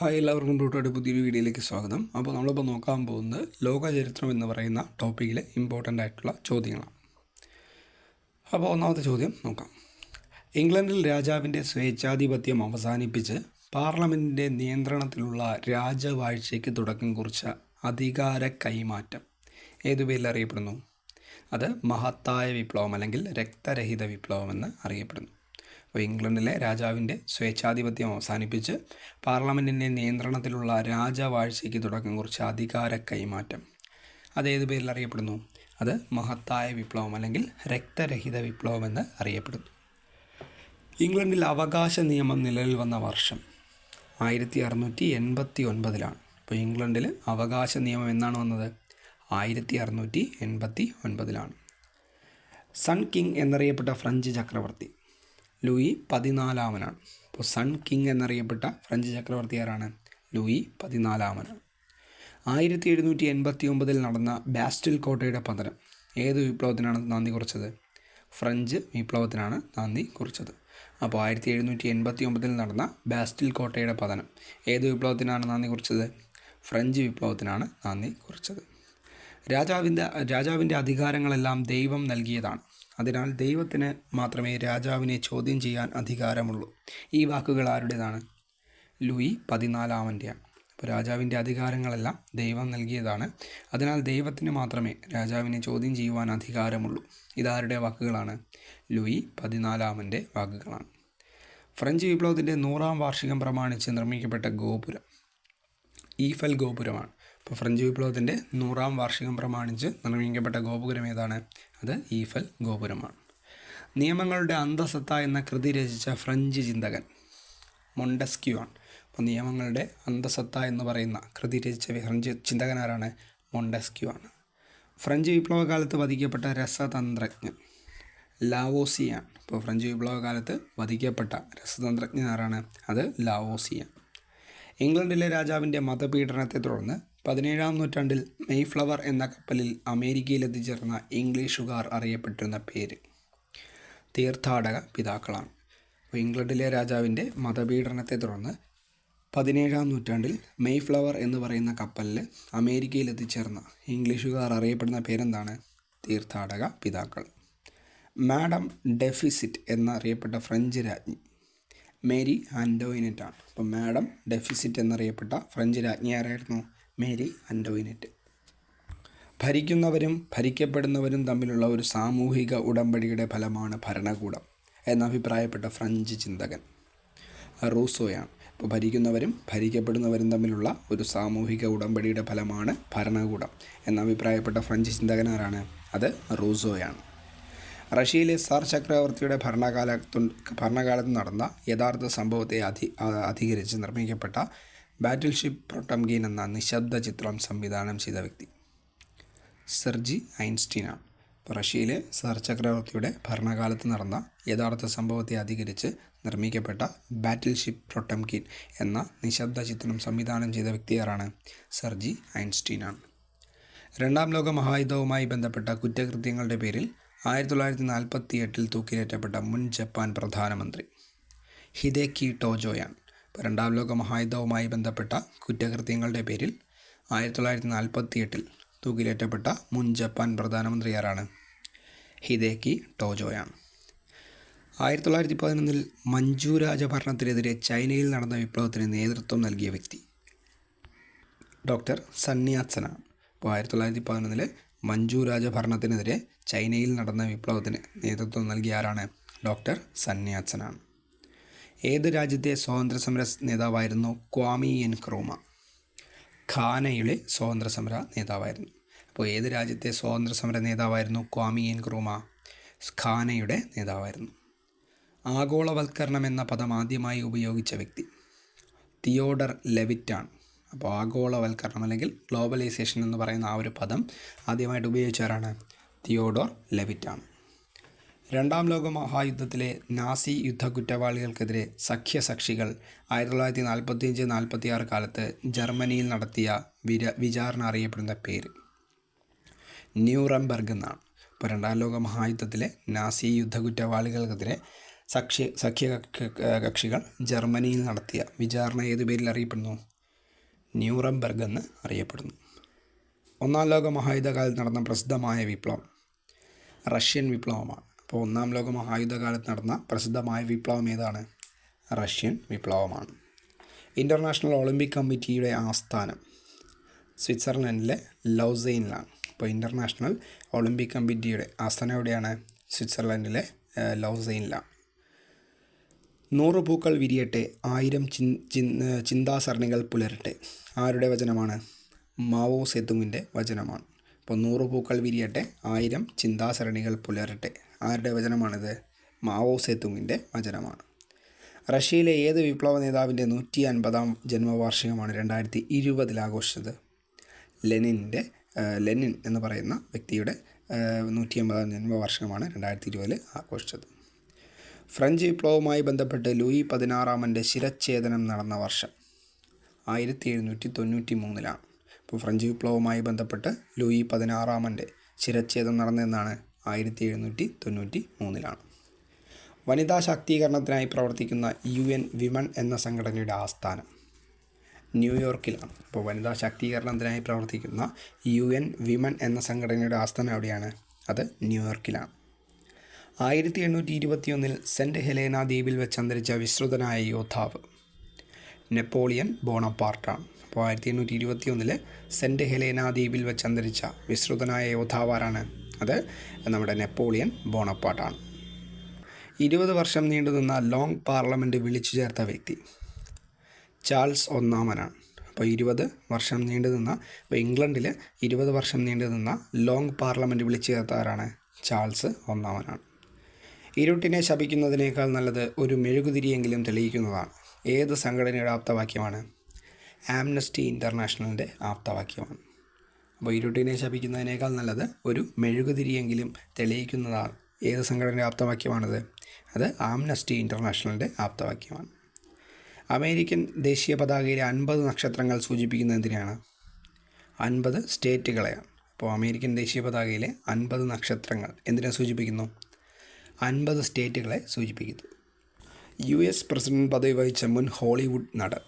Hi എല്ലാവർക്കും ടൂട്ടോയുടെ പുതിയൊരു വീഡിയോയിലേക്ക് സ്വാഗതം. അപ്പോൾ നമ്മളിപ്പോൾ നോക്കാൻ പോകുന്നത് ലോകചരിത്രം എന്ന് പറയുന്ന ടോപ്പിക്കിലെ ഇമ്പോർട്ടന്റ് ആയിട്ടുള്ള ചോദ്യങ്ങളാണ്. അപ്പോൾ ഒന്നാമത്തെ ചോദ്യം നോക്കാം. ഇംഗ്ലണ്ടിൽ രാജാവിന്റെ സ്വേച്ഛാധിപത്യം അവസാനിപ്പിച്ച് പാർലമെന്റിന്റെ നിയന്ത്രണത്തിലുള്ള രാജവാഴ്ചയ്ക്ക് തുടക്കം കുറിച്ച അധികാര കൈമാറ്റം ഏതു പേരിൽ അറിയപ്പെടുന്നു? അത് മഹത്തായ വിപ്ലവം അല്ലെങ്കിൽ രക്തരഹിത വിപ്ലവം എന്ന് അറിയപ്പെടുന്നു. അപ്പോൾ ഇംഗ്ലണ്ടിലെ രാജാവിന്റെ സ്വേച്ഛാധിപത്യം അവസാനിപ്പിച്ച് പാർലമെന്റിന്റെ നിയന്ത്രണത്തിലുള്ള രാജവാഴ്ചയ്ക്ക് തുടക്കം കുറിച്ച അധികാര കൈമാറ്റം. അതേത് പേരിൽ അറിയപ്പെടുന്നു? അത് മഹത്തായ വിപ്ലവം അല്ലെങ്കിൽ രക്തരഹിത വിപ്ലവം എന്ന് അറിയപ്പെടുന്നു. ഇംഗ്ലണ്ടിൽ അവകാശ നിയമം നിലവിൽ വന്ന വർഷം ആയിരത്തി അറുന്നൂറ്റി എൺപത്തി ഒൻപതിലാണ് അപ്പോൾ ഇംഗ്ലണ്ടിൽ അവകാശ നിയമം എന്നാണ് വന്നത്? ആയിരത്തി അറുന്നൂറ്റി എൺപത്തി ഒൻപതിലാണ് സൺ കിങ് എന്നറിയപ്പെട്ട ഫ്രഞ്ച് ചക്രവർത്തി. ലൂയി പതിനാലാമനാണ്. അപ്പോൾ സൺ കിങ് എന്നറിയപ്പെട്ട ഫ്രഞ്ച് ചക്രവർത്തി ആരാണ് ലൂയി പതിനാലാമനാണ്. ആയിരത്തി എഴുന്നൂറ്റി എൺപത്തി ഒമ്പതിൽ നടന്ന ബാസ്റ്റിൽ കോട്ടയുടെ പതനം ഏത് വിപ്ലവത്തിനാണ് നാന്ദി കുറിച്ചത്? ഫ്രഞ്ച് വിപ്ലവത്തിനാണ് നാന്ദി കുറിച്ചത്. അപ്പോൾ ആയിരത്തി എഴുന്നൂറ്റി എൺപത്തി ഒമ്പതിൽ നടന്ന ബാസ്റ്റിൽ കോട്ടയുടെ പതനം ഏത് വിപ്ലവത്തിനാണ് നാന്ദി കുറിച്ചത്? ഫ്രഞ്ച് വിപ്ലവത്തിനാണ് നാന്ദി കുറിച്ചത്. രാജാവിന്റെ രാജാവിന്റെ അധികാരങ്ങളെല്ലാം ദൈവം നൽകിയതാണ്. അതിനാൽ ദൈവത്തിന് മാത്രമേ രാജാവിനെ ചോദ്യം ചെയ്യാൻ അധികാരമുള്ളൂ. ഈ വാക്കുകൾ ആരുടേതാണ്? ലൂയി പതിനാലാമന്റെയാണ് അപ്പോൾ രാജാവിന്റെ അധികാരങ്ങളെല്ലാം ദൈവം നൽകിയതാണ്. അതിനാൽ ദൈവത്തിന് മാത്രമേ രാജാവിനെ ചോദ്യം ചെയ്യുവാൻ അധികാരമുള്ളൂ. ഇതാരുടെ വാക്കുകളാണ്? ലൂയി പതിനാലാമന്റെ വാക്കുകളാണ്. ഫ്രഞ്ച് വിപ്ലവത്തിന്റെ നൂറാം വാർഷികം പ്രമാണിച്ച് നിർമ്മിക്കപ്പെട്ട ഗോപുരം ഈഫൽ ഗോപുരമാണ്. ഇപ്പോൾ ഫ്രഞ്ച് വിപ്ലവത്തിന്റെ നൂറാം വാർഷികം പ്രമാണിച്ച് നിർമ്മിക്കപ്പെട്ട ഗോപുരം ഏതാണ്? അത് ഈഫൽ ഗോപുരമാണ്. നിയമങ്ങളുടെ അന്തസത്ത എന്ന കൃതി രചിച്ച ഫ്രഞ്ച് ചിന്തകൻ മൊണ്ടസ്ക്യു ആണ് അപ്പോൾ നിയമങ്ങളുടെ അന്തസത്ത എന്ന് പറയുന്ന കൃതി രചിച്ച ഫ്രഞ്ച് ചിന്തകനാരാണ് മൊണ്ടസ്ക്യു ആണ് ഫ്രഞ്ച് വിപ്ലവകാലത്ത് വധിക്കപ്പെട്ട രസതന്ത്രജ്ഞൻ ലാവോസിയാണ്. ഇപ്പോൾ ഫ്രഞ്ച് വിപ്ലവകാലത്ത് വധിക്കപ്പെട്ട രസതന്ത്രജ്ഞൻ ആരാണ്? അത് ലാവോസിയാണ്. ഇംഗ്ലണ്ടിലെ രാജാവിന്റെ മതപീഡനത്തെ തുടർന്ന് പതിനേഴാം നൂറ്റാണ്ടിൽ മെയ്ഫ്ലവർ എന്ന കപ്പലിൽ അമേരിക്കയിൽ എത്തിച്ചേർന്ന ഇംഗ്ലീഷുകാർ അറിയപ്പെട്ടിരുന്ന പേര് തീർത്ഥാടക പിതാക്കളാണ്. ഇംഗ്ലണ്ടിലെ രാജാവിന്റെ മതപീഡനത്തെ തുടർന്ന് പതിനേഴാം നൂറ്റാണ്ടിൽ മെയ്ഫ്ലവർ എന്ന് പറയുന്ന കപ്പലിൽ അമേരിക്കയിൽ എത്തിച്ചേർന്ന ഇംഗ്ലീഷുകാർ അറിയപ്പെടുന്ന പേരെന്താണ്? തീർത്ഥാടക പിതാക്കൾ. മാഡം ഡെഫിസിറ്റ് എന്നറിയപ്പെട്ട ഫ്രഞ്ച് രാജ്ഞി മേരി ആൻഡോയിനറ്റാണ്. അപ്പം അപ്പോൾ മാഡം ഡെഫിസിറ്റ് എന്നറിയപ്പെട്ട ഫ്രഞ്ച് രാജ്ഞി ആരായിരുന്നു? മേരി ആൻഡോയിനറ്റ് ഭരിക്കുന്നവരും ഭരിക്കപ്പെടുന്നവരും തമ്മിലുള്ള ഒരു സാമൂഹിക ഉടമ്പടിയുടെ ഫലമാണ് ഭരണകൂടം എന്നഭിപ്രായപ്പെട്ട ഫ്രഞ്ച് ചിന്തകൻ റൂസോയാണ്. ഇപ്പോൾ ഭരിക്കുന്നവരും ഭരിക്കപ്പെടുന്നവരും തമ്മിലുള്ള ഒരു സാമൂഹിക ഉടമ്പടിയുടെ ഫലമാണ് ഭരണകൂടം എന്നഭിപ്രായപ്പെട്ട ഫ്രഞ്ച് ചിന്തകനാരാണ് അത് റൂസോയാണ്. റഷ്യയിലെ സാർ ചക്രവർത്തിയുടെ ഭരണകാലത്തു ഭരണകാലത്ത് നടന്ന യഥാർത്ഥ സംഭവത്തെ അധി അധികരിച്ച് നിർമ്മിക്കപ്പെട്ട ബാറ്റിൽ ഷിപ്പ് പ്രൊട്ടംഗീൻ എന്ന നിശബ്ദ ചിത്രം സംവിധാനം ചെയ്ത വ്യക്തി. സെർജി ഐൻസ്റ്റീനാണ്. റഷ്യയിലെ സർ ചക്രവർത്തിയുടെ ഭരണകാലത്ത് നടന്ന യഥാർത്ഥ സംഭവത്തെ അധികരിച്ച് നിർമ്മിക്കപ്പെട്ട ബാറ്റിൽ ഷിപ്പ് എന്ന നിശബ്ദ ചിത്രം സംവിധാനം ചെയ്ത വ്യക്തി ആരാണ്? സെർജി ഐൻസ്റ്റീനാണ്. രണ്ടാം ലോക മഹായുദ്ധവുമായി ബന്ധപ്പെട്ട കുറ്റകൃത്യങ്ങളുടെ പേരിൽ ആയിരത്തി തൊള്ളായിരത്തി നാൽപ്പത്തി എട്ടിൽ തൂക്കിലേറ്റപ്പെട്ട മുൻ ജപ്പാൻ പ്രധാനമന്ത്രി ഹിദേക്കി ടോജോയാണ്. രണ്ടാം ലോക മഹായുദ്ധവുമായി ബന്ധപ്പെട്ട കുറ്റകൃത്യങ്ങളുടെ പേരിൽ ആയിരത്തി തൊള്ളായിരത്തി നാൽപ്പത്തി എട്ടിൽ തൂക്കിലേറ്റപ്പെട്ട മുൻ ജപ്പാൻ പ്രധാനമന്ത്രി ആരാണ് ഹിദേക്കി ടോജോയാണ് ആയിരത്തി തൊള്ളായിരത്തി പതിനൊന്നിൽ മഞ്ജു രാജഭരണത്തിനെതിരെ ചൈനയിൽ നടന്ന വിപ്ലവത്തിന് നേതൃത്വം നൽകിയ വ്യക്തി ഡോക്ടർ സന്യാസനാണ് അപ്പോൾ ആയിരത്തി തൊള്ളായിരത്തി പതിനൊന്നിൽ മഞ്ജു രാജഭരണത്തിനെതിരെ ചൈനയിൽ നടന്ന വിപ്ലവത്തിന് നേതൃത്വം നൽകിയ ആരാണ്? ഡോക്ടർ സന്യാസനാണ് ഏത് രാജ്യത്തെ സ്വാതന്ത്ര്യ സമര നേതാവായിരുന്നു? Kwame N chroma. ഖാനയുടെ സ്വാതന്ത്ര്യ സമര നേതാവായിരുന്നു. അപ്പോൾ ഏത് രാജ്യത്തെ സ്വാതന്ത്ര്യ സമര നേതാവായിരുന്നു? Kwame N chroma. ഖാനയുടെ നേതാവായിരുന്നു. ആഗോളവൽക്കരണം എന്ന പദം ആദ്യമായി ഉപയോഗിച്ച വ്യക്തി തിയോഡർ ലെവിറ്റാണ്. അപ്പോൾ ആഗോളവൽക്കരണം അല്ലെങ്കിൽ ഗ്ലോബലൈസേഷൻ എന്ന് പറയുന്ന ആ ഒരു പദം ആദ്യമായിട്ട് ഉപയോഗിച്ചവരാണ് തിയോഡോർ ലെവിറ്റാണ്. രണ്ടാം ലോക മഹായുദ്ധത്തിലെ നാസി യുദ്ധ കുറ്റവാളികൾക്കെതിരെ സഖ്യസക്ഷികൾ ആയിരത്തി തൊള്ളായിരത്തി നാൽപ്പത്തി അഞ്ച് നാൽപ്പത്തി ആറ് കാലത്ത് ജർമ്മനിയിൽ നടത്തിയ വിര വിചാരണ അറിയപ്പെടുന്ന പേര്. ന്യൂറംബർഗ് എന്നാണ്. ഇപ്പോൾ രണ്ടാം ലോക മഹായുദ്ധത്തിലെ നാസി യുദ്ധ കുറ്റവാളികൾക്കെതിരെ സഖ്യ സഖ്യ കക്ഷികൾ ജർമ്മനിയിൽ നടത്തിയ വിചാരണ ഏത് പേരിൽ അറിയപ്പെടുന്നു? ന്യൂറംബർഗ് എന്ന് അറിയപ്പെടുന്നു. ഒന്നാം ലോക മഹായുദ്ധകാലത്ത് നടന്ന പ്രസിദ്ധമായ വിപ്ലവം റഷ്യൻ വിപ്ലവമാണ്. അപ്പോൾ ഒന്നാം ലോക മഹായുദ്ധകാലത്ത് നടന്ന പ്രസിദ്ധമായ വിപ്ലവം ഏതാണ്? റഷ്യൻ വിപ്ലവമാണ്. ഇന്റർനാഷണൽ ഒളിമ്പിക് കമ്മിറ്റിയുടെ ആസ്ഥാനം സ്വിറ്റ്സർലൻഡിലെ ലൗസൈനിലാണ്. അപ്പോൾ ഇന്റർനാഷണൽ ഒളിമ്പിക് കമ്മിറ്റിയുടെ ആസ്ഥാനം എവിടെയാണ്? സ്വിറ്റ്സർലൻഡിലെ ലൗസെയിനിലാണ് നൂറ് പൂക്കൾ വിരിയട്ടെ ആയിരം ചിൻ ചിന്താസരണികൾ പുലരട്ടെ. ആരുടെ വചനമാണ്? മാവോ സെതുങ്ങിന്റെ വചനമാണ്. അപ്പോൾ നൂറ് പൂക്കൾ വിരിയട്ടെ ആയിരം ചിന്താസരണികൾ പുലരട്ടെ. ആരുടെ വചനമാണിത്? മാവോ സേത്തുങ്ങിന്റെ വചനമാണ്. റഷ്യയിലെ ഏത് വിപ്ലവ നേതാവിന്റെ നൂറ്റി അൻപതാം ജന്മവാർഷികമാണ് രണ്ടായിരത്തി ഇരുപതിൽ ആഘോഷിച്ചത്? ലെനിന്റെ ലെനിൻ എന്ന് പറയുന്ന വ്യക്തിയുടെ നൂറ്റി അമ്പതാം ജന്മവാർഷികമാണ് രണ്ടായിരത്തി ഇരുപതിൽ ആഘോഷിച്ചത്. ഫ്രഞ്ച് വിപ്ലവവുമായി ബന്ധപ്പെട്ട് ലൂയി പതിനാറാമന്റെ ശിരച്ഛേദനം നടന്ന വർഷം ആയിരത്തി എഴുന്നൂറ്റി തൊണ്ണൂറ്റി മൂന്നിലാണ് ഇപ്പോൾ ഫ്രഞ്ച് വിപ്ലവവുമായി ബന്ധപ്പെട്ട് ലൂയി പതിനാറാമന്റെ ശിരച്ഛേദം നടന്നതെന്നാണ് ആയിരത്തി എഴുന്നൂറ്റി തൊണ്ണൂറ്റി മൂന്നിലാണ് വനിതാ ശാക്തീകരണത്തിനായി പ്രവർത്തിക്കുന്ന യു എൻ വിമൺ എന്ന സംഘടനയുടെ ആസ്ഥാനം ന്യൂയോർക്കിലാണ് അപ്പോൾ വനിതാ ശാക്തീകരണത്തിനായി പ്രവർത്തിക്കുന്ന യു എൻ വിമൺ എന്ന സംഘടനയുടെ ആസ്ഥാനം എവിടെയാണ്? അത് ന്യൂയോർക്കിലാണ് ആയിരത്തി എണ്ണൂറ്റി ഇരുപത്തിയൊന്നിൽ സെന്റ് ഹെലേന ദ്വീപിൽ വെച്ച് അന്തരിച്ച വിശ്രുതനായ യോദ്ധാവ് നെപ്പോളിയൻ ബോണപ്പാർട്ടാണ്. അപ്പോൾ ആയിരത്തി എണ്ണൂറ്റി ഇരുപത്തിയൊന്നിൽ സെന്റ് ഹെലേന ദ്വീപിൽ വെച്ച് അന്തരിച്ച വിശ്രുതനായ യോദ്ധാവ് ആരാണ്? അത് നമ്മുടെ നെപ്പോളിയൻ ബോണപ്പാട്ടാണ്. ഇരുപത് വർഷം നീണ്ടുനിന്ന ലോങ് പാർലമെന്റ് വിളിച്ചു ചേർത്ത വ്യക്തി ചാൾസ് ഒന്നാമനാണ്. അപ്പോൾ ഇരുപത് വർഷം നീണ്ടുനിന്ന ഇപ്പോൾ ഇംഗ്ലണ്ടിൽ ഇരുപത് വർഷം നീണ്ടുനിന്ന ലോങ് പാർലമെന്റ് വിളിച്ചു ചേർത്ത ആരാണ്? ചാൾസ് ഒന്നാമനാണ്. ഇരുട്ടിനെ ശപിക്കുന്നതിനേക്കാൾ നല്ലത് ഒരു മെഴുകുതിരിയെങ്കിലും തെളിയിക്കുന്നതാണ്. ഏത് സംഘടനയുടെ ആപ്തവാക്യമാണ്? ആംനസ്റ്റി ഇന്റർനാഷണലിന്റെ ആപ്തവാക്യമാണ്. ഇരുട്ടിനെ ശപിക്കുന്നതിനേക്കാൾ നല്ലത് ഒരു മെഴുകുതിരിയെങ്കിലും തെളിയിക്കുന്നതാണ്. ഏത് സംഘടനയുടെ ആപ്തവാക്യമാണത്? അത് ആംനസ്റ്റി ഇന്റർനാഷണലിന്റെ ആപ്തവാക്യമാണ്. അമേരിക്കൻ ദേശീയ പതാകയിലെ അൻപത് നക്ഷത്രങ്ങൾ സൂചിപ്പിക്കുന്നത് എന്തിനാണ് അൻപത് സ്റ്റേറ്റുകളെയാണ്. അപ്പോൾ അമേരിക്കൻ ദേശീയ പതാകയിലെ അൻപത് നക്ഷത്രങ്ങൾ എന്തിനെ സൂചിപ്പിക്കുന്നു? അൻപത് സ്റ്റേറ്റുകളെ സൂചിപ്പിക്കുന്നു. യു എസ് പ്രസിഡന്റ് പദവി വഹിച്ച മുൻ ഹോളിവുഡ് നടൻ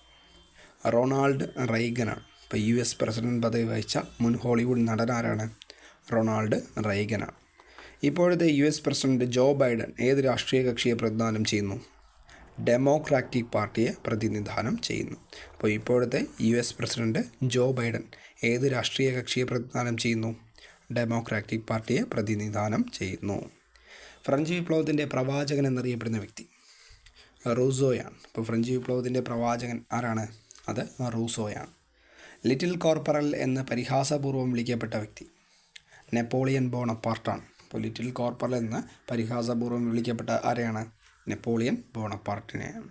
റൊണാൾഡ് റൈഗനാണ് ഇപ്പോൾ യു എസ് പ്രസിഡന്റ് പദവി വഹിച്ച മുൻ ഹോളിവുഡ് നടൻ ആരാണ് റൊണാൾഡ് റൈഗനാണ് ഇപ്പോഴത്തെ U S president Joe Biden ഏത് രാഷ്ട്രീയ കക്ഷിയെ പ്രതിദാനം ചെയ്യുന്നു? ഡെമോക്രാറ്റിക് പാർട്ടിയെ പ്രതിനിധാനം ചെയ്യുന്നു. അപ്പോൾ ഇപ്പോഴത്തെ U S president Joe Biden ഏത് രാഷ്ട്രീയ കക്ഷിയെ പ്രതിദാനം ചെയ്യുന്നു? ഡെമോക്രാറ്റിക് പാർട്ടിയെ പ്രതിനിധാനം ചെയ്യുന്നു. ഫ്രഞ്ച് വിപ്ലവത്തിന്റെ പ്രവാചകൻ എന്നറിയപ്പെടുന്ന വ്യക്തി റൂസോയാണ്. അപ്പോൾ ഫ്രഞ്ച് വിപ്ലവത്തിന്റെ പ്രവാചകൻ ആരാണ്? അത് റൂസോയാണ്. ലിറ്റിൽ കോർപ്പറൽ എന്ന് പരിഹാസപൂർവം വിളിക്കപ്പെട്ട വ്യക്തി. നെപ്പോളിയൻ ബോണപ്പാർട്ടാണ്. അപ്പോൾ ലിറ്റിൽ കോർപ്പറൽ എന്ന് പരിഹാസപൂർവം വിളിക്കപ്പെട്ട ആരെയാണ്? നെപ്പോളിയൻ ബോണപ്പാർട്ടിനെയാണ്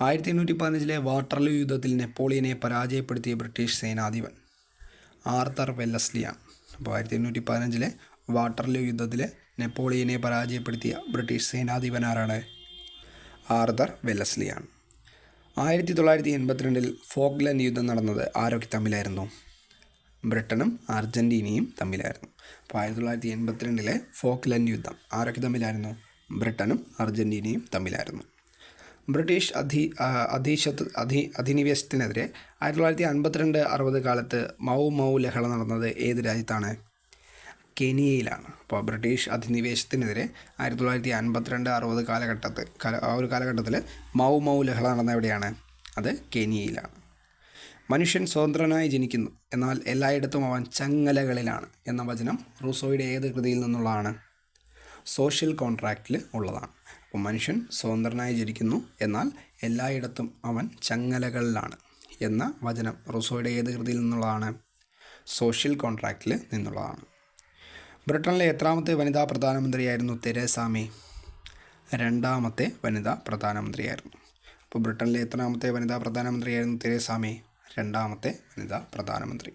ആയിരത്തി എണ്ണൂറ്റി പതിനഞ്ചിലെ വാട്ടർലൂ യുദ്ധത്തിൽ നെപ്പോളിയനെ പരാജയപ്പെടുത്തിയ ബ്രിട്ടീഷ് സേനാധിപൻ ആർത്തർ വെല്ലസ്ലിയാണ്. അപ്പോൾ ആയിരത്തി എണ്ണൂറ്റി പതിനഞ്ചിലെ വാട്ടർലൂ യുദ്ധത്തിൽ നെപ്പോളിയനെ പരാജയപ്പെടുത്തിയ ബ്രിട്ടീഷ് സേനാധിപൻ ആരാണ്? ആർതർ വെല്ലസ്ലിയാണ്. ആയിരത്തി തൊള്ളായിരത്തി എൺപത്തിരണ്ടിൽ ഫോക്ലൻഡ് യുദ്ധം നടന്നത് ആരൊക്കെ തമ്മിലായിരുന്നു? ബ്രിട്ടനും അർജന്റീനയും തമ്മിലായിരുന്നു. അപ്പോൾ ആയിരത്തി തൊള്ളായിരത്തി എൺപത്തിരണ്ടിലെ ഫോക്ലൻഡ് യുദ്ധം ആരൊക്കെ തമ്മിലായിരുന്നു? ബ്രിട്ടനും അർജന്റീനയും തമ്മിലായിരുന്നു. ബ്രിട്ടീഷ് അധി അധീശത്ത് അധി അധിനിവേശത്തിനെതിരെ ആയിരത്തി തൊള്ളായിരത്തി അൻപത്തിരണ്ട് അറുപത് കാലത്ത് മൗ മൗ ലഹള നടന്നത് ഏത് രാജ്യത്താണ്? കെനിയയിലാണ്. അപ്പോൾ ബ്രിട്ടീഷ് അധിനിവേശത്തിനെതിരെ ആയിരത്തി തൊള്ളായിരത്തി അൻപത്തിരണ്ട് അറുപത് കാലഘട്ടത്തിൽ കാല ആ ഒരു കാലഘട്ടത്തിൽ മൗ മൗ ലഹള നടന്ന എവിടെയാണ്? അത് കെനിയയിലാണ്. മനുഷ്യൻ സ്വതന്ത്രനായി ജനിക്കുന്നു. എന്നാൽ എല്ലായിടത്തും അവൻ ചങ്ങലകളിലാണ് എന്ന വചനം റൂസോയുടെ ഏത് കൃതിയിൽ നിന്നുള്ളതാണ്? സോഷ്യൽ കോൺട്രാക്റ്റിൽ ഉള്ളതാണ്. അപ്പോൾ മനുഷ്യൻ സ്വതന്ത്രനായി ജനിക്കുന്നു. എന്നാൽ എല്ലായിടത്തും അവൻ ചങ്ങലകളിലാണ് എന്ന വചനം റൂസോയുടെ ഏത് കൃതിയിൽ നിന്നുള്ളതാണ്? സോഷ്യൽ കോൺട്രാക്റ്റിൽ നിന്നുള്ളതാണ്. ബ്രിട്ടനിലെ എത്രാമത്തെ വനിതാ പ്രധാനമന്ത്രിയായിരുന്നു തെരേസ മേ രണ്ടാമത്തെ വനിതാ പ്രധാനമന്ത്രിയായിരുന്നു. അപ്പോൾ ബ്രിട്ടനിലെ എത്രാമത്തെ വനിതാ പ്രധാനമന്ത്രിയായിരുന്നു തെരേസ മേ രണ്ടാമത്തെ വനിതാ പ്രധാനമന്ത്രി.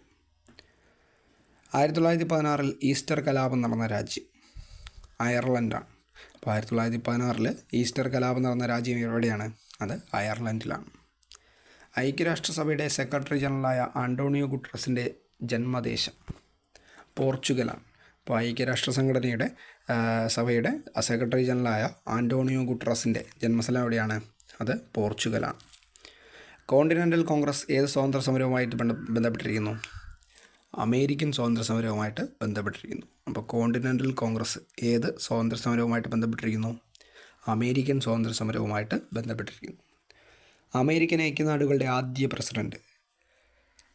ആയിരത്തി തൊള്ളായിരത്തി പതിനാറിൽ ഈസ്റ്റർ കലാപം നടന്ന രാജ്യം അയർലൻഡാണ്. അപ്പോൾ ആയിരത്തി തൊള്ളായിരത്തി പതിനാറിൽ ഈസ്റ്റർ കലാപം നടന്ന രാജ്യം എവിടെയാണ്? അത് അയർലൻഡിലാണ്. ഐക്യരാഷ്ട്രസഭയുടെ സെക്രട്ടറി ജനറലായ ആന്റോണിയോ ഗുട്രസിന്റെ ജന്മദേശം പോർച്ചുഗലാണ്. അപ്പോൾ ഐക്യരാഷ്ട്ര സംഘടനയുടെ സഭയുടെ സെക്രട്ടറി ജനറലായ ആന്റോണിയോ ഗുട്രസിന്റെ ജന്മസ്ഥലം എവിടെയാണ് അത് പോർച്ചുഗലാണ്. കോണ്ടിനെന്റൽ കോൺഗ്രസ് ഏത് സ്വാതന്ത്ര്യ സമരവുമായിട്ട് ബന്ധ ബന്ധപ്പെട്ടിരിക്കുന്നു? അമേരിക്കൻ സ്വാതന്ത്ര്യ സമരവുമായിട്ട് ബന്ധപ്പെട്ടിരിക്കുന്നു. അപ്പോൾ കോണ്ടിനെന്റൽ കോൺഗ്രസ് ഏത് സ്വാതന്ത്ര്യ സമരവുമായിട്ട് ബന്ധപ്പെട്ടിരിക്കുന്നു? അമേരിക്കൻ സ്വാതന്ത്ര്യ സമരവുമായിട്ട് ബന്ധപ്പെട്ടിരിക്കുന്നു. അമേരിക്കൻ ഐക്യനാടുകളുടെ ആദ്യ പ്രസിഡന്റ്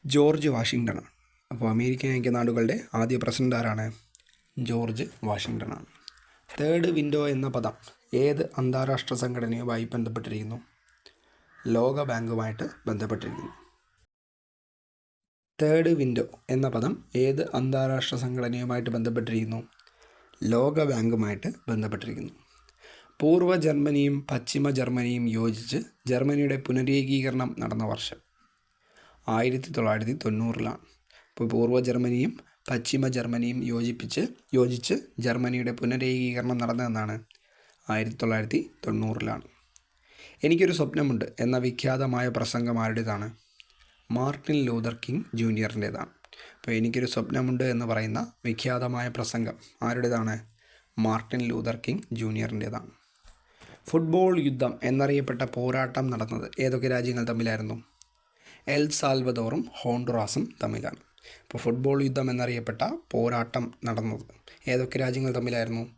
ജോർജ് വാഷിങ്ടണാണ്. അപ്പോൾ അമേരിക്കൻ ഐക്യനാടുകളുടെ ആദ്യ പ്രസിഡന്റ് ആരാണ്? ജോർജ് വാഷിങ്ടണാണ്. തേർഡ് വിൻഡോ എന്ന പദം ഏത് അന്താരാഷ്ട്ര സംഘടനയുമായി ബന്ധപ്പെട്ടിരിക്കുന്നു? ലോക ബാങ്കുമായിട്ട് ബന്ധപ്പെട്ടിരിക്കുന്നു. തേർഡ് വിൻഡോ എന്ന പദം ഏത് അന്താരാഷ്ട്ര സംഘടനയുമായിട്ട് ബന്ധപ്പെട്ടിരിക്കുന്നു? ലോക ബാങ്കുമായിട്ട് ബന്ധപ്പെട്ടിരിക്കുന്നു. പൂർവ ജർമ്മനിയും പശ്ചിമ ജർമ്മനിയും യോജിച്ച് ജർമ്മനിയുടെ പുനരേകീകരണം നടന്ന വർഷം ആയിരത്തി തൊള്ളായിരത്തി തൊണ്ണൂറിലാണ്. ഇപ്പോൾ പൂർവ ജർമ്മനിയും പശ്ചിമ ജർമ്മനിയും യോജിപ്പിച്ച് യോജിച്ച് ജർമ്മനിയുടെ പുനരേകീകരണം നടന്നതെന്നാണ് ആയിരത്തി തൊള്ളായിരത്തി തൊണ്ണൂറിലാണ് എനിക്കൊരു സ്വപ്നമുണ്ട് എന്ന വിഖ്യാതമായ പ്രസംഗം ആരുടേതാണ്? മാർട്ടിൻ ലൂതർ കിങ് ജൂനിയറിന്റേതാണ്. അപ്പോൾ എനിക്കൊരു സ്വപ്നമുണ്ട് എന്ന് പറയുന്ന വിഖ്യാതമായ പ്രസംഗം ആരുടേതാണ്? മാർട്ടിൻ ലൂതർ കിങ് ജൂനിയറിന്റേതാണ്. ഫുട്ബോൾ യുദ്ധം എന്നറിയപ്പെട്ട പോരാട്ടം നടന്നത് ഏതൊക്കെ രാജ്യങ്ങൾ തമ്മിലായിരുന്നു? എൽ സാൽവദോറും ഹോണ്ടുറാസും തമ്മിലാണ്. ഇപ്പോൾ ഫുട്ബോൾ യുദ്ധം എന്നറിയപ്പെട്ട പോരാട്ടം നടന്നത്. ഏതൊക്കെ രാജ്യങ്ങൾ തമ്മിലായിരുന്നു?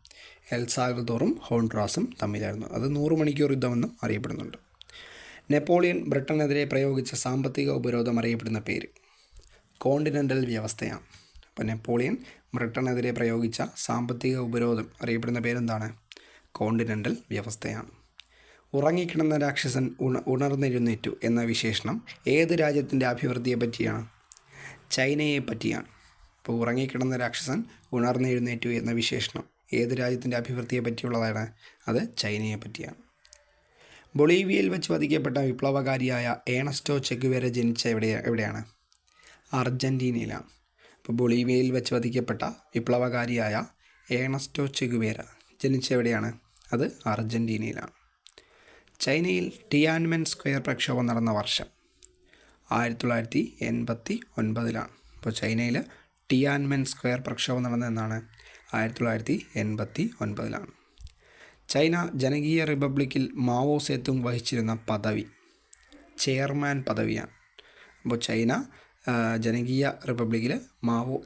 എൽസാൽവദോറും ഹോൺട്രാസും തമ്മിലായിരുന്നു. അത് നൂറ് മണിക്കൂർ യുദ്ധമെന്നും അറിയപ്പെടുന്നുണ്ട്. നെപ്പോളിയൻ ബ്രിട്ടനെതിരെ പ്രയോഗിച്ച സാമ്പത്തിക ഉപരോധം അറിയപ്പെടുന്ന പേര് കോണ്ടിനെന്റൽ വ്യവസ്ഥയാണ്. അപ്പോൾ നെപ്പോളിയൻ ബ്രിട്ടനെതിരെ പ്രയോഗിച്ച സാമ്പത്തിക ഉപരോധം അറിയപ്പെടുന്ന പേരെന്താണ്? കോണ്ടിനെന്റൽ വ്യവസ്ഥയാണ്. ഉറങ്ങിക്കിടന്ന രാക്ഷസൻ ഉണ ഉണർന്നെഴുന്നേറ്റു എന്ന വിശേഷണം ഏത് രാജ്യത്തിന്റെ അഭിവൃദ്ധിയെ പറ്റിയാണ്? ചൈനയെ പറ്റിയാണ് ഇപ്പോൾ ഉറങ്ങിക്കിടന്ന രാക്ഷസൻ ഉണർന്നെഴുന്നേറ്റു എന്ന വിശേഷണം ഏത് രാജ്യത്തിന്റെ അഭിവൃദ്ധിയെ പറ്റിയുള്ളതാണ് അത് ചൈനയെ പറ്റിയാണ് ബൊളീവിയയിൽ വെച്ച് വധിക്കപ്പെട്ട വിപ്ലവകാരിയായ ഏണസ്റ്റോ ചെഗുവേര ജനിച്ച എവിടെ എവിടെയാണ്? അർജന്റീനയിലാണ് ഇപ്പോൾ ബൊളീവിയയിൽ വെച്ച് വധിക്കപ്പെട്ട വിപ്ലവകാരിയായ ഏണസ്റ്റോ ചെഗുവേര ജനിച്ച എവിടെയാണ്? അത് അർജന്റീനയിലാണ് ചൈനയിൽ ടിയാൻമെൻ സ്ക്വയർ പ്രക്ഷോഭം നടന്ന വർഷം ആയിരത്തി തൊള്ളായിരത്തി എൺപത്തി ഒൻപതിലാണ് അപ്പോൾ ചൈനയിൽ ടിയാൻമെൻ സ്ക്വയർ പ്രക്ഷോഭം നടന്നതെന്നാണ് ആയിരത്തി തൊള്ളായിരത്തി എൺപത്തി ഒൻപതിലാണ് ചൈന ജനകീയ റിപ്പബ്ലിക്കിൽ മാവോ സേത്തും വഹിച്ചിരുന്ന പദവി ചെയർമാൻ പദവിയാണ്. അപ്പോൾ ചൈന ജനകീയ റിപ്പബ്ലിക്കിൽ മാവോ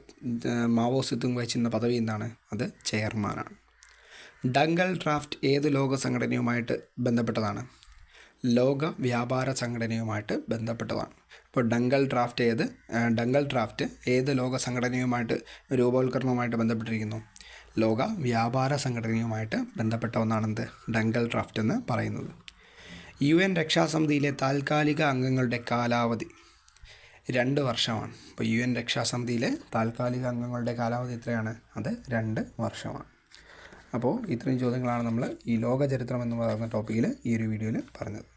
മാവോ സേത്തും വഹിച്ചിരുന്ന പദവി എന്താണ്? അത് ചെയർമാനാണ്. ഡങ്കൽ ഡ്രാഫ്റ്റ് ഏത് ലോക സംഘടനയുമായിട്ട് ബന്ധപ്പെട്ടതാണ്? ലോക വ്യാപാര സംഘടനയുമായിട്ട് ബന്ധപ്പെട്ടതാണ്. ഇപ്പോൾ ഡങ്കൽ ഡ്രാഫ്റ്റ് ഏത്? ഡങ്കൽ ഡ്രാഫ്റ്റ് ഏത് ലോക സംഘടനയുമായിട്ട് രൂപവൽക്കരണവുമായിട്ട് ബന്ധപ്പെട്ടിരിക്കുന്നു? ലോക വ്യാപാര സംഘടനയുമായിട്ട് ബന്ധപ്പെട്ട ഒന്നാണെന്ത്? ഡങ്കൽ ഡ്രാഫ്റ്റ് എന്ന് പറയുന്നത്. യു എൻ രക്ഷാസമിതിയിലെ താൽക്കാലിക അംഗങ്ങളുടെ കാലാവധി രണ്ട് വർഷമാണ്. ഇപ്പോൾ യു എൻ രക്ഷാസമിതിയിലെ താൽക്കാലിക അംഗങ്ങളുടെ കാലാവധി എത്രയാണ്? അത് രണ്ട് വർഷമാണ്. അപ്പോൾ ഇത്രയും ചോദ്യങ്ങളാണ് നമ്മൾ ഈ ലോക ചരിത്രം എന്ന് പറയുന്ന ടോപ്പിക്കിൽ ഈ ഒരു വീഡിയോയിൽ പറഞ്ഞത്.